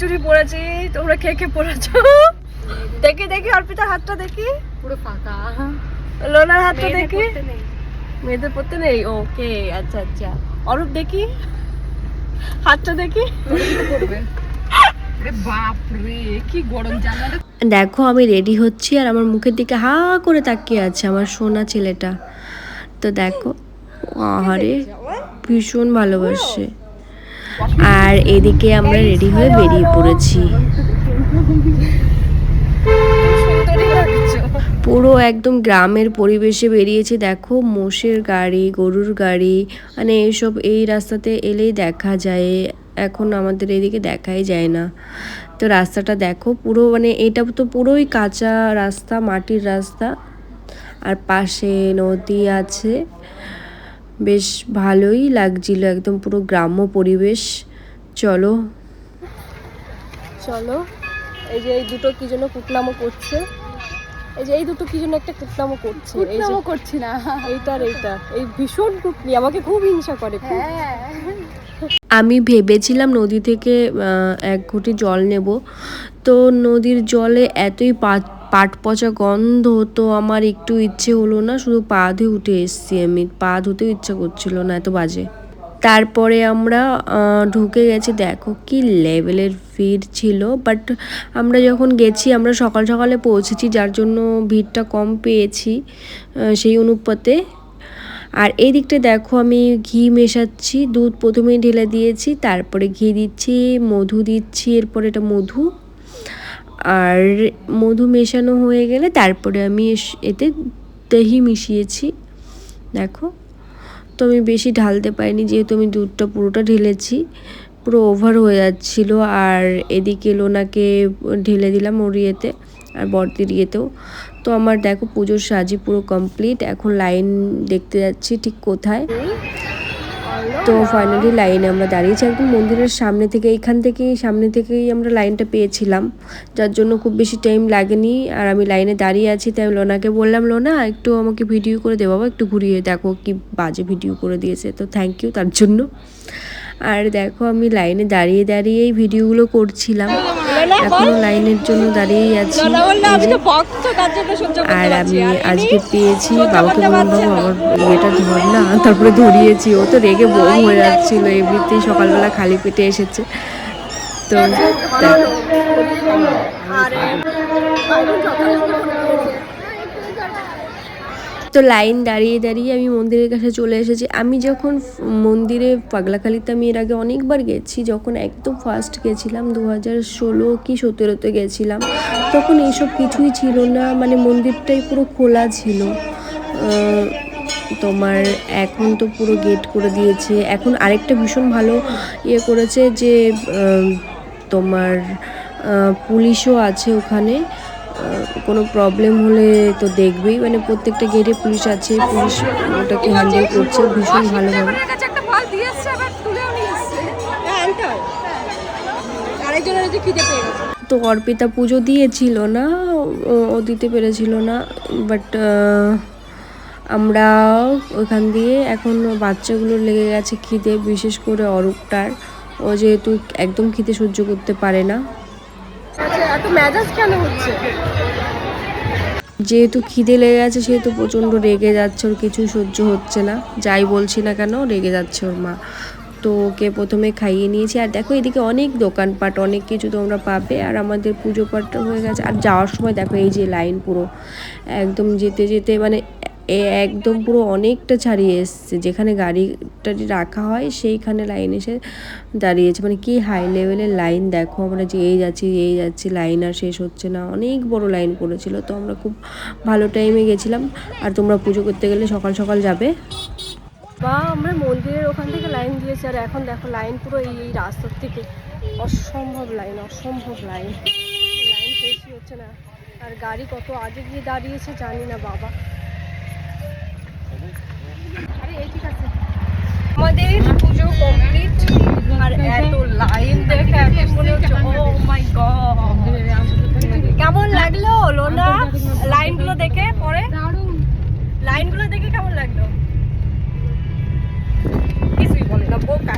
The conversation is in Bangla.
চুড়ি পড়েছি তোমরা কে কে পড়েছ? দেখি দেখি অর্পিতার হাতটা দেখি। পুরো ফাঁকা। লোনার হাতটা দেখি। মেয়েদের পড়তে নেই? ওকে আচ্ছা আচ্ছা। অরূপ দেখি। হাতটা দেখি। করবে আরে বাপ কি গরম দেখো আমি রেডি হচ্ছি আর আমার মুখের দিকে হা করে তাকিয়ে আছে আমার সোনা ছেলেটা। তো দেখো আহারে ভীষণ ভালোবাসে। আর এদিকে আমরা রেডি হয়ে বেরিয়ে পড়েছি। পুরো একদম গ্রামের পরিবেশে বেরিয়েছে। দেখো, মোষের গাড়ি, গরুর গাড়ি মানে এইসব এই রাস্তাতে এলেই দেখা যায়। এখন আমাদের এদিকে দেখাই যায় না। তো রাস্তাটা দেখো, পুরো মানে এটা তো পুরোই কাঁচা রাস্তা, মাটির রাস্তা। আর পাশে নদী আছে। বেশ ভালোই লাগছিল একদম পুরো গ্রাম্য পরিবেশ। চলো। চলো। এই যে এই দুটো কি জন্য কুটনামো করছে। এই যে এই দুটো কি জন্য একটা কুটনামো করছে। কুটনামো করছি না। এইটা আর এইটা। এই ভীষণ কুটনি আমাকে খুব হিংসা করে হ্যাঁ। আমি ভেবেছিলাম নদী থেকে এক ঘটি জল নেব। তো নদীর জলে এতই পা- পাট পচা গন্ধ তো আমার একটু ইচ্ছে হলো না, শুধু পা ধুয়ে উঠে এসেছি আমি। পা ধুতেও ইচ্ছা করছিল না এত বাজে। তারপরে আমরা ঢুকে গেছি, দেখো কি লেভেলের ভিড় ছিল। বাট আমরা যখন গেছি, আমরা সকাল সকালে পৌঁছেছি, যার জন্য ভিড়টা কম পেয়েছি সেই অনুপাতে। আর এই দিকটা দেখো, আমি ঘি মেশাচ্ছি, দুধ প্রথমে ঢেলে দিয়েছি, তারপরে ঘি দিচ্ছি, মধু দিচ্ছি, এরপর এটা মধু। আর মধু মেশানো হয়ে গেলে তারপরে আমি এতে দহি মিশিয়েছি। দেখো, তো আমি বেশি ঢালতে পারিনি, যেহেতু আমি দুধটা পুরোটা ঢেলেছি, পুরো ওভার হয়ে যাচ্ছিল। আর এদিকে লোনাকে ঢেলে দিলাম ওর ইয়েতে আর বর্দির ইয়েতেও। তো আমার দেখো পুজোর সাজি পুরো কমপ্লিট এখন লাইন দেখতে যাচ্ছি ঠিক কোথায়। তো ফাইনালি লাইনে আমরা দাঁড়িয়েছি। একদম মন্দিরের সামনে থেকে, এখান থেকেই, সামনে থেকেই আমরা লাইনটা পেয়েছিলাম। যার জন্য খুব বেশি টাইম লাগেনি। আর আমি লাইনে দাঁড়িয়ে আছি, তাই লোনাকে বললাম, লোনা, একটু আমাকে ভিডিও করে দে বাবা, একটু ঘুরিয়ে দেখো কি বাজে ভিডিও করে দিয়েছে। তো থ্যাংক ইউ তার জন্য। আর দেখো আমি লাইনে দাঁড়িয়ে, দাঁড়িয়েই ভিডিওগুলো করছিলাম। এখনও লাইনের জন্য দাঁড়িয়েই আছি। আর আমি আজকে পেয়েছি বাবাকে বললাম বাবা আমার ইয়েটা ধর না তারপরে ধরিয়েছি। ও তো রেগে বোম হয়ে যাচ্ছিল এমনিতেই সকালবেলা খালি পেটে এসেছে। তো। তো লাইন দাঁড়িয়ে দাঁড়িয়ে আমি মন্দিরের কাছে চলে এসেছি। আমি যখন মন্দিরে পাগলাখালিতে আমি এর আগে অনেকবার গেছি, যখন একদম ফার্স্ট গেছিলাম দু হাজার ষোলো কি সতেরোতে গেছিলাম, তখন এইসব কিছুই ছিল না মানে মন্দিরটাই পুরো খোলা ছিল। তোমার এখন তো পুরো গেট করে দিয়েছে। এখন আরেকটা ভীষণ ভালো ইয়ে করেছে যে তোমার পুলিশও আছে ওখানে। কোনো প্রবলেম হলে তো দেখবেই। মানে প্রত্যেকটা গেটে পুলিশ আছে পুলিশ ওটাকে হ্যান্ডেল করছে ভীষণ ভালোভাবে। আমার কাছে একটা ফল দিয়ে এসছে আবার তুলেও নিয়ে এসছে। আরেকজনের যে খিদে পেয়ে গেছে। তো অর্পিতা পুজো দিয়েছিল না ও- ও দিতে পেরেছিল না বাট আমরা ওখান দিয়ে এখন বাচ্চাগুলোর লেগে গেছে খিদে বিশেষ করে অরূপটার। ও যেহেতু একদম খিদে সহ্য করতে পারে না। এত মেজাজ কেন হচ্ছে? যেহেতু খিদে লেগে গেছে, সেহেতু প্রচণ্ড রেগে যাচ্ছে, ওর কিছু সহ্য হচ্ছে না। যাই বলছি না কেন, রেগে যাচ্ছে ওর মা। তো ওকে প্রথমে খাইয়ে নিয়েছি। আর দেখো, এদিকে অনেক দোকানপাট, অনেক কিছু তোমরা পাবে। আর আমাদের পুজো পাঠটা হয়ে গেছে। আর যাওয়ার সময় দেখো, এই যে লাইন পুরো। একদম যেতে যেতে মানে এ একদম পুরো অনেকটা ছাড়িয়ে এসছে। যেখানে গাড়িটা রাখা হয়, সেইখানে লাইন এসে দাঁড়িয়েছে। মানে কি হাই লেভেলের লাইন দেখো আমরা যে এই যাচ্ছি এই যাচ্ছি লাইন আর শেষ হচ্ছে না। অনেক বড় লাইন পড়েছিল। তো আমরা খুব ভালো টাইমে গেছিলাম। আর তোমরা পুজো করতে গেলে সকাল সকাল যাবে। বা, আমরা মন্দিরের ওখান থেকে লাইন দিয়েছি। আর এখন দেখো লাইন পুরো এই এই রাস্তার থেকে। অসম্ভব লাইন অসম্ভব লাইন লাইন শেষই হচ্ছে না। আর গাড়ি কত আগে গিয়ে দাঁড়িয়েছে জানি না, বাবা। আমাদের পুজো কমপ্লিট আর এত লাইন দেখে এখন মনে হচ্ছে ও মাই গড কেমন লাগল, লোনা? লাইনগুলো দেখে পরে? লাইনগুলো দেখে কেমন লাগল? কিছুই বলে না, বোকা।